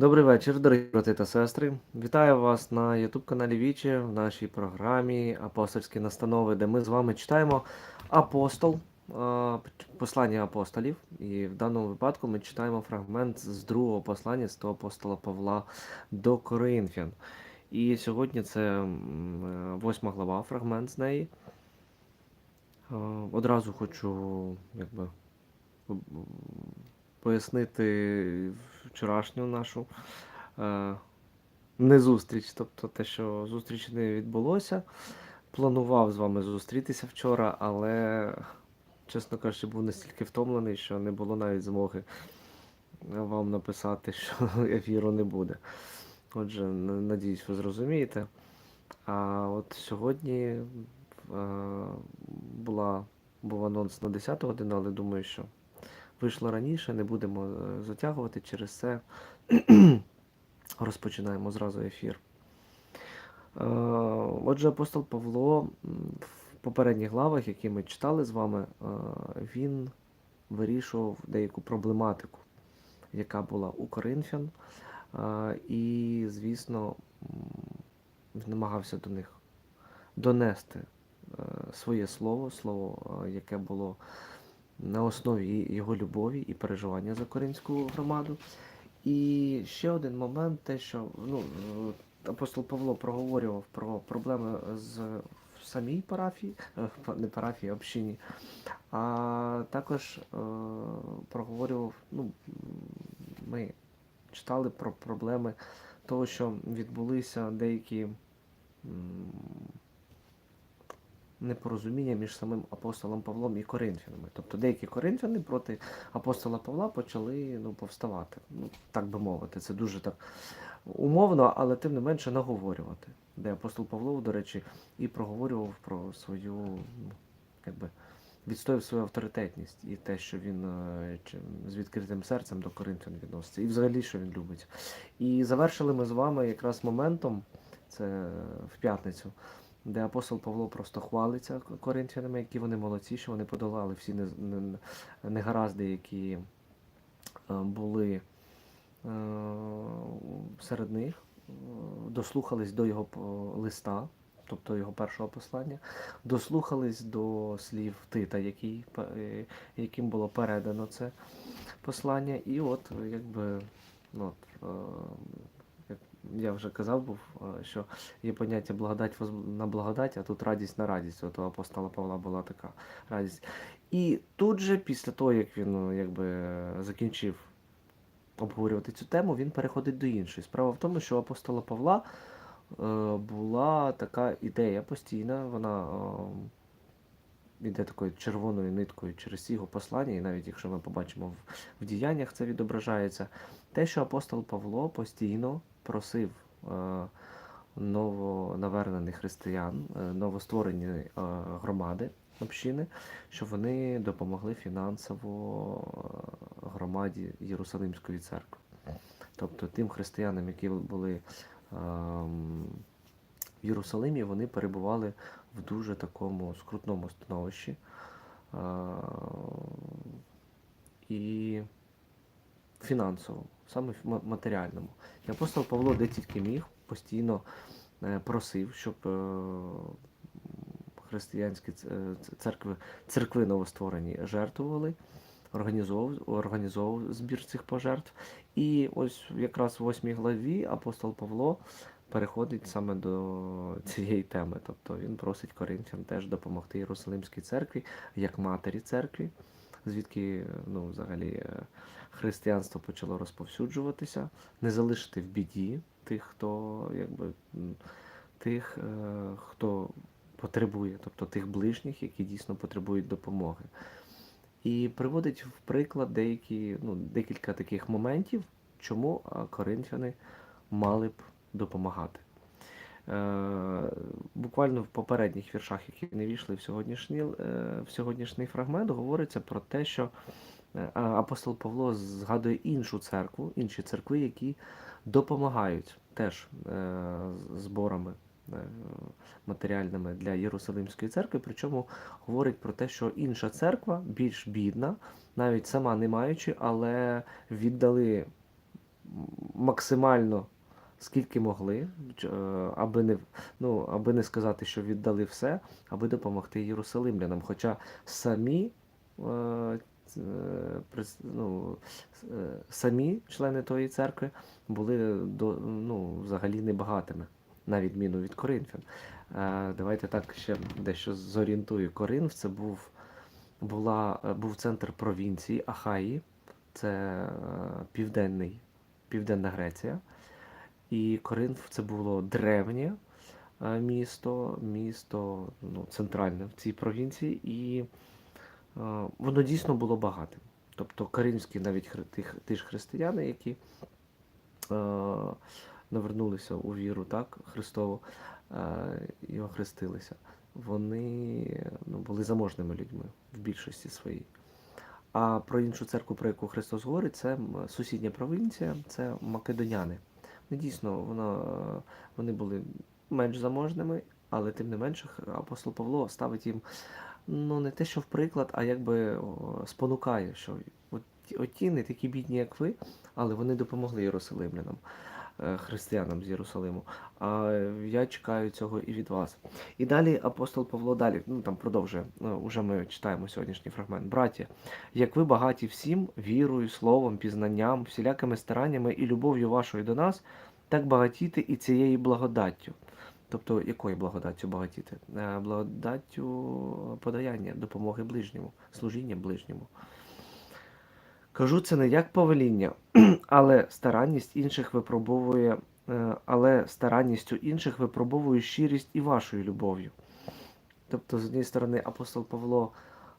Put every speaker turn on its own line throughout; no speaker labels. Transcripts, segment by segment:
Добрий вечір, дорогі брати та сестри. Вітаю вас на YouTube каналі Вічі в нашій програмі Апостольські настанови, де ми з вами читаємо апостол, послання апостолів. І в даному випадку ми читаємо фрагмент з другого послання з того апостола Павла до Коринфян. І сьогодні це е, восьма глава, фрагмент з неї. Одразу хочу якби, пояснити вчорашню нашу е, не зустріч, тобто те, що зустріч не відбулося. Планував з вами зустрітися вчора, але, чесно кажучи, був настільки втомлений, що не було навіть змоги вам написати, що ефіру не буде. Отже, надіюсь, ви зрозумієте. А от сьогодні е, була, був анонс на 10 годину, але думаю, що вийшло раніше, не будемо е, затягувати через це. Розпочинаємо зразу ефір. Е, Отже, апостол Павло в попередніх главах, які ми читали з вами, е, він вирішував деяку проблематику, яка була у Коринфян. І, звісно, намагався до них донести своє слово, слово, яке було на основі його любові і переживання за коринську громаду. І ще один момент, те, що ну, апостол Павло проговорював про проблеми з в самій парафії, е, не парафії, а общині, а також е, проговорював, ну, ми читали про проблеми того, що відбулися деякі непорозуміння між самим апостолом Павлом і коринфянами. Тобто деякі коринфяни проти апостола Павла почали ну, повставати, ну, так би мовити. Це дуже так умовно, але тим не менше наговорювати. Де апостол Павло, до речі, і проговорював про свою, ну, якби, відстояв свою авторитетність і те, що він е, з відкритим серцем до коринфян відноситься, і взагалі, що він любить. І завершили ми з вами якраз моментом, це в п'ятницю, де апостол Павло просто хвалиться коринфянами, які вони молодці, що вони подолали всі не- не- негаразди, які е, були е, серед них, е, дослухались до його листа, тобто його першого послання, дослухались до слів Тита, який, яким було передано це послання, і от якби ну, от, я вже казав, був, е, що є поняття благодать на благодать, а тут радість на радість. От у апостола Павла була така радість. І тут же, після того, як він ну, якби, е, закінчив обговорювати цю тему, він переходить до іншої. Справа в тому, що у апостола Павла е, була така ідея постійна, вона е, йде такою червоною ниткою через його послання, і навіть якщо ми побачимо в, в діяннях, це відображається. Те, що апостол Павло постійно просив е, новонавернених християн, е, новостворені е, громади, общини, щоб вони допомогли фінансово громаді Єрусалимської церкви. Тобто тим християнам, які були ем, в Єрусалимі, вони перебували в дуже такому скрутному становищі. І фінансовому, саме матеріальному. І апостол Павло, де тільки міг, постійно е, просив, щоб е, християнські церкви, церкви новостворені жертвували, організовував, організовував збір цих пожертв. І ось якраз в восьмій главі апостол Павло переходить саме до цієї теми. Тобто він просить коринфян теж допомогти Єрусалимській церкві як матері церкві, звідки ну, взагалі е, християнство почало розповсюджуватися, не залишити в біді тих, хто якби тих, е, хто потребує, тобто тих ближніх, які дійсно потребують допомоги. І приводить в приклад деякі, ну, декілька таких моментів, чому коринфяни мали б допомагати. Е, буквально в попередніх віршах, які не війшли в сьогоднішній, е, в сьогоднішній фрагмент, говориться про те, що е, апостол Павло згадує іншу церкву, інші церкви, які допомагають теж зборами матеріальними для Єрусалимської церкви. Причому говорить про те, що інша церква більш бідна, навіть сама не маючи, але віддали максимально скільки могли, е, аби не, ну, аби не сказати, що віддали все, аби допомогти єрусалимлянам. Хоча самі, е, е, ну, самі члени тої церкви були до, ну, взагалі небагатими, на відміну від Коринфян. Давайте так ще дещо зорієнтую. Коринф це був, була, був центр провінції Ахаї, це південний, Південна Греція. І Коринф це було древнє е, місто, місто ну, центральне в цій провінції, і е, воно дійсно було багатим. Тобто коринфські навіть ті, ж християни, які е, навернулися у віру так, Христову і охрестилися, вони ну, були заможними людьми в більшості своїй. А про іншу церкву, про яку Христос говорить, це сусідня провінція, це македоняни. Ну, дійсно, воно, е, вони були менш заможними, але тим не менше апостол Павло ставить їм ну, не те, що в приклад, а якби спонукає, що от, от не такі бідні, як ви, але вони допомогли єрусалимлянам, християнам з Єрусалиму. А я чекаю цього і від вас. І далі апостол Павло далі, ну там продовжує, ну, уже ми читаємо сьогоднішній фрагмент. Браті, як ви багаті всім, вірою, словом, пізнанням, всілякими стараннями і любов'ю вашою до нас, так багатіти і цією благодаттю. Тобто, якою благодаттю багатіти? Е, Благодаттю подаяння, допомоги ближньому, служіння ближньому. Кажу це не як повеління, але старанність інших випробовує, е, але старанністю інших випробовує щирість і вашою любов'ю. Тобто, з однієї сторони, апостол Павло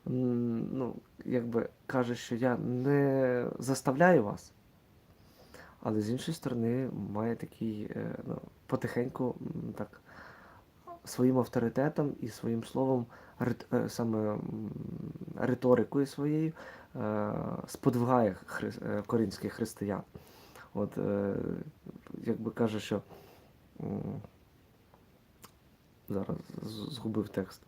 ну, якби каже, що я не заставляю вас, але з іншої сторони має такий е, ну, потихеньку так, своїм авторитетом і своїм словом, е, саме риторикою своєю е, сподвигає хри- е, коринських християн. От, е, якби каже, що зараз згубив текст.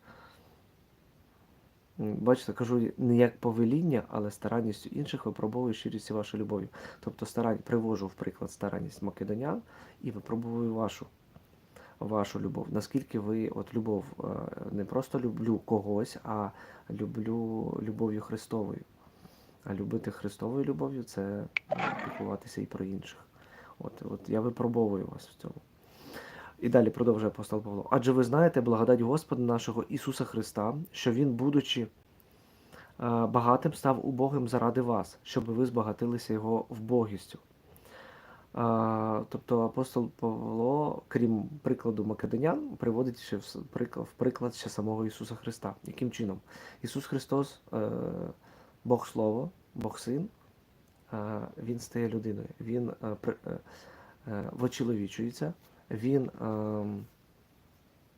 Бачите, кажу не як повеління, але старанністю інших випробовую щирість вашу любов'ю. Тобто старань, привожу в приклад старанність македонян і випробую вашу, вашу любов. Наскільки ви, от любов, е, не просто люблю когось, а люблю любов'ю Христовою. А любити Христовою любов'ю це е, піклуватися і про інших. От, от я випробовую вас в цьому. І далі продовжує апостол Павло. Адже ви знаєте благодать Господа нашого Ісуса Христа, що Він, будучи е, багатим, став убогим заради вас, щоб ви збагатилися Його вбогістю. Тобто апостол Павло, крім прикладу македонян, приводить ще в приклад, в приклад ще самого Ісуса Христа. Яким чином? Ісус Христос, е, Бог Слово, Бог Син, е, Він стає людиною. Він е, вочеловічується, він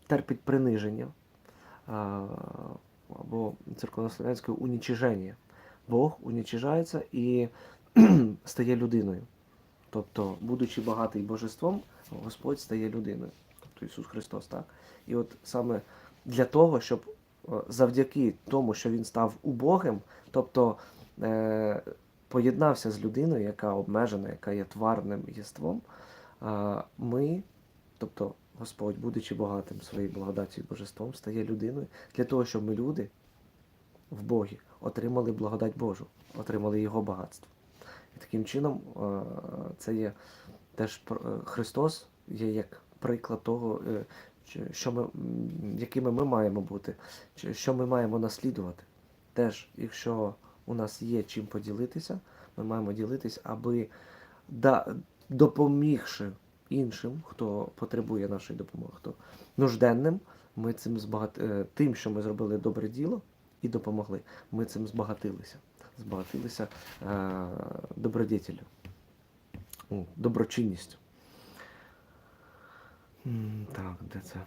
терпить приниження або церковнослов'янською унічиження. Бог унічижається і стає людиною. Тобто, будучи багатий божеством, Господь стає людиною, тобто Ісус Христос, так? І от саме для того, щоб е, завдяки тому, що Він став убогим, тобто е, поєднався з людиною, яка обмежена, яка є тварним єством, е, ми, тобто Господь, будучи багатим своєю благодаттю і божеством, стає людиною для того, щоб ми люди в Богі отримали благодать Божу, отримали Його багатство. І таким чином е, це є теж е, Христос є як приклад того, е, що ми, якими ми маємо бути, що ми маємо наслідувати. Теж, якщо у нас є чим поділитися, ми маємо ділитись, аби допомігши іншим, хто потребує нашої допомоги, хто нужденним, ми цим збагат... тим, що ми зробили добре діло і допомогли, ми цим збагатилися. Збагатилися е, добродетелю, доброчинністю. Так, де це?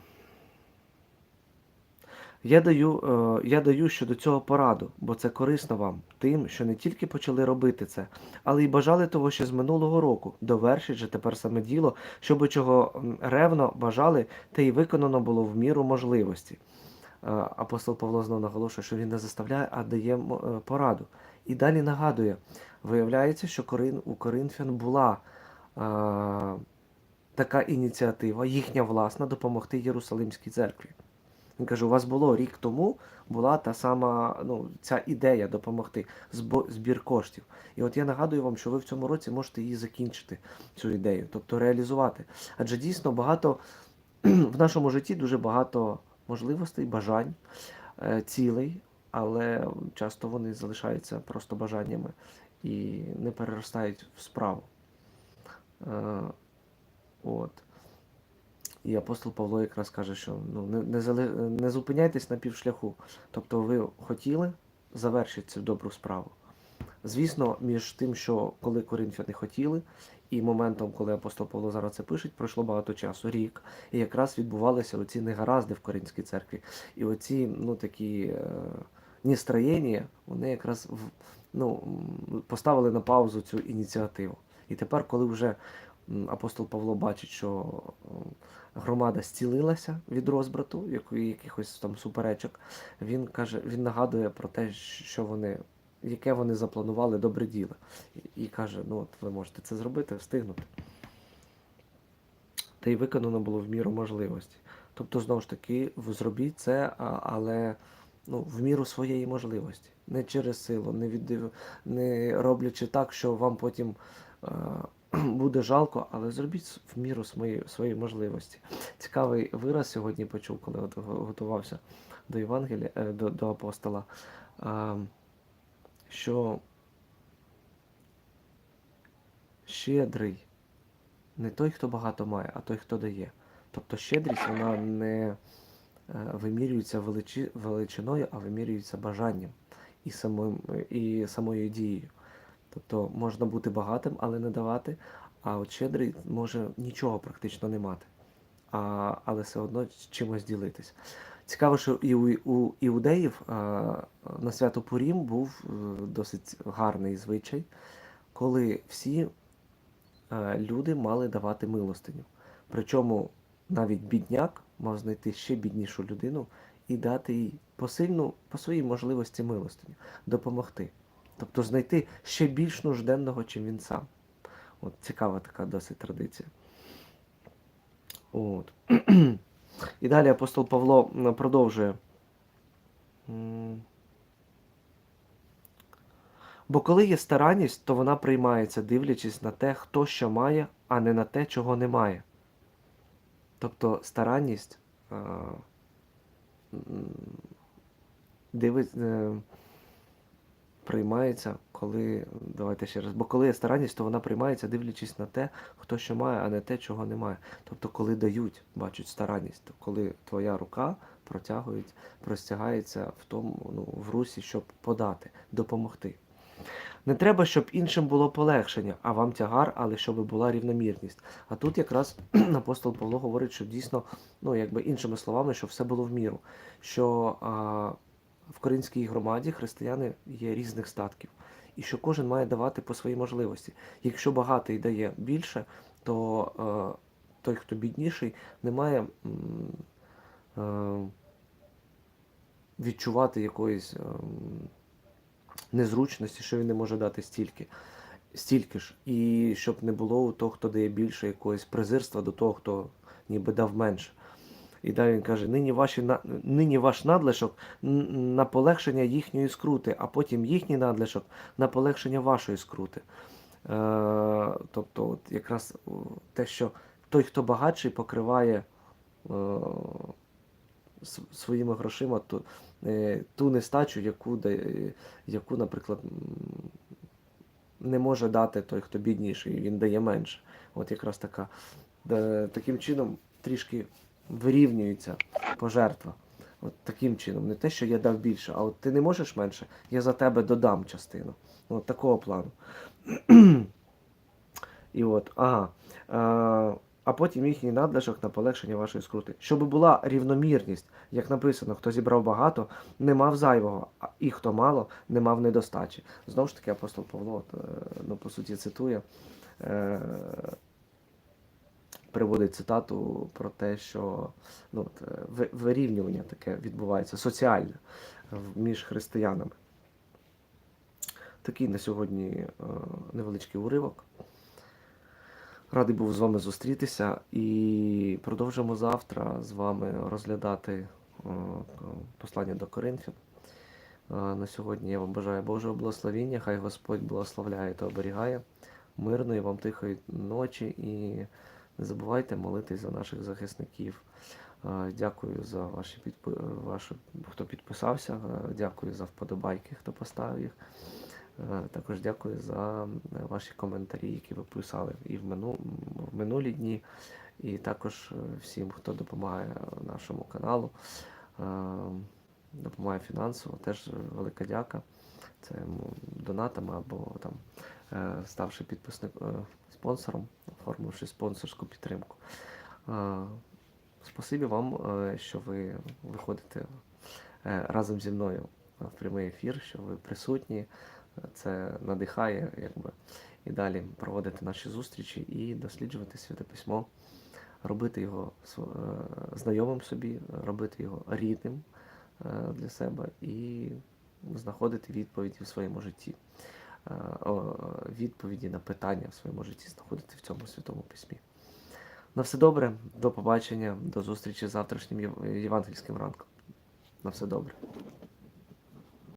Я даю, е, я даю щодо цього пораду, бо це корисно вам, тим, що не тільки почали робити це, але й бажали того ще з минулого року. Довершить же тепер саме діло, щоби чого ревно бажали, те й виконано було в міру можливості. Е, Апостол Павло знову наголошує, що він не заставляє, а дає е, пораду. І далі нагадує, виявляється, що у Коринфян була а, така ініціатива, їхня власна, допомогти Єрусалимській церкві. Він каже, у вас було рік тому була та сама ну, ця ідея допомогти, збір коштів. І от я нагадую вам, що ви в цьому році можете її закінчити, цю ідею, тобто реалізувати. Адже дійсно багато в нашому житті дуже багато можливостей, бажань, е, цілей, але часто вони залишаються просто бажаннями і не переростають в справу. Е, От. І апостол Павло якраз каже, що ну, не, не, зали... не зупиняйтесь на півшляху. Тобто ви хотіли завершити цю добру справу. Звісно, між тим, що коли коринфяни хотіли, і моментом, коли апостол Павло зараз це пише, пройшло багато часу, рік. І якраз відбувалися оці негаразди в Коринській церкві. І оці ну, такі е, нестроєння, вони якраз ну, поставили на паузу цю ініціативу. І тепер, коли вже апостол Павло бачить, що громада зцілилася від розбрату, якихось там суперечок, він каже, він нагадує про те, що вони, яке вони запланували добре діло. І, каже: ну от ви можете це зробити, встигнути. Та й виконано було в міру можливості. Тобто, знову ж таки, зробіть це, але ну, в міру своєї можливості. Не через силу, не, від, не роблячи так, що вам потім е, буде жалко, але зробіть в міру своєї, своєї можливості. Цікавий вираз сьогодні почув, коли от готувався до Євангелія, е, до, до апостола, е, що щедрий не той, хто багато має, а той, хто дає. Тобто щедрість вона не е, вимірюється величі, величиною, а вимірюється бажанням і, самим, і самою дією. Тобто можна бути багатим, але не давати, а от щедрий може нічого практично не мати, а, але все одно чимось ділитись. Цікаво, що і у, іудеїв на свято Пурім був е, досить гарний звичай, коли всі е, люди мали давати милостиню. Причому навіть бідняк мав знайти ще біднішу людину і дати їй посильну по своїй можливості милостиню, допомогти. Тобто знайти ще більш нужденного, чим він сам. От цікава така досить традиція. От. І далі апостол Павло продовжує. Бо коли є старанність, то вона приймається, дивлячись на те, хто що має, а не на те, чого немає. Тобто старанність а, м, дивить, е, приймається, коли. Давайте ще раз. Бо коли є старанність, то вона приймається, дивлячись на те, хто що має, а не те, чого немає. Тобто, коли дають, бачать старанність, то коли твоя рука протягують, простягається в тому, ну, в русі, щоб подати, допомогти. Не треба, щоб іншим було полегшення, а вам тягар, але щоб була рівномірність. А тут якраз апостол Павло говорить, що дійсно, ну якби іншими словами, що все було в міру. Що а, в коринській громаді християни є різних статків, і що кожен має давати по своїй можливості. Якщо багатий дає більше, то е, той, хто бідніший, не має е, відчувати якоїсь. ем, незручності, що він не може дати стільки. Стільки ж. І щоб не було у того, хто дає більше якогось презирства до того, хто ніби дав менше. І далі він каже: нині, ваші, нині ваш надлишок на полегшення їхньої скрути, а потім їхній надлишок на полегшення вашої скрути. Е, тобто, от якраз те, що той, хто багатший, покриває е, своїми грошима ту, е, ту нестачу, яку, дає- яку, наприклад, не може дати той, хто бідніший, він дає менше. От якраз така. Е, Таким чином трішки вирівнюється пожертва. От таким чином. Не те, що я дав більше, а от ти не можеш менше, я за тебе додам частину. Ну, От такого плану. І от, ага. Е, а потім їхній надлишок на полегшення вашої скрути. Щоб була рівномірність, як написано, хто зібрав багато, не мав зайвого, а і хто мало, не мав недостачі. Знову ж таки, апостол Павло, е, ну, по суті, цитує, е, приводить цитату про те, що ну, е, ви- вирівнювання таке відбувається соціальне між християнами. Такий на сьогодні е, невеличкий уривок. Радий був з вами зустрітися і продовжимо завтра з вами розглядати е, послання до Коринфян. Е, На сьогодні я вам бажаю Божого благословіння, хай Господь благословляє та оберігає. Мирної вам тихої ночі і не забувайте молитись за наших захисників. Е, Дякую за ваші підпи... ваші, хто підписався. е, Дякую за вподобайки, хто поставив їх. Е, Також дякую за ваші коментарі, які ви писали і в, мину... в минулі дні, і також всім, хто допомагає нашому каналу, допомагає фінансово. Теж велика дяка. Це донатами або там ставши підписник е, спонсором, оформивши спонсорську підтримку. Е, Спасибі вам, е, що ви виходите е, разом зі мною в прямий ефір, що ви присутні. Це надихає, якби і далі проводити наші зустрічі і досліджувати святе письмо, робити його е, знайомим собі, робити його рідним е, для себе і знаходити відповіді в своєму житті. Е, Відповіді на питання в своєму житті знаходити в цьому святому письмі. На все добре, до побачення, до зустрічі з завтрашнім євангельським ранком. На все добре.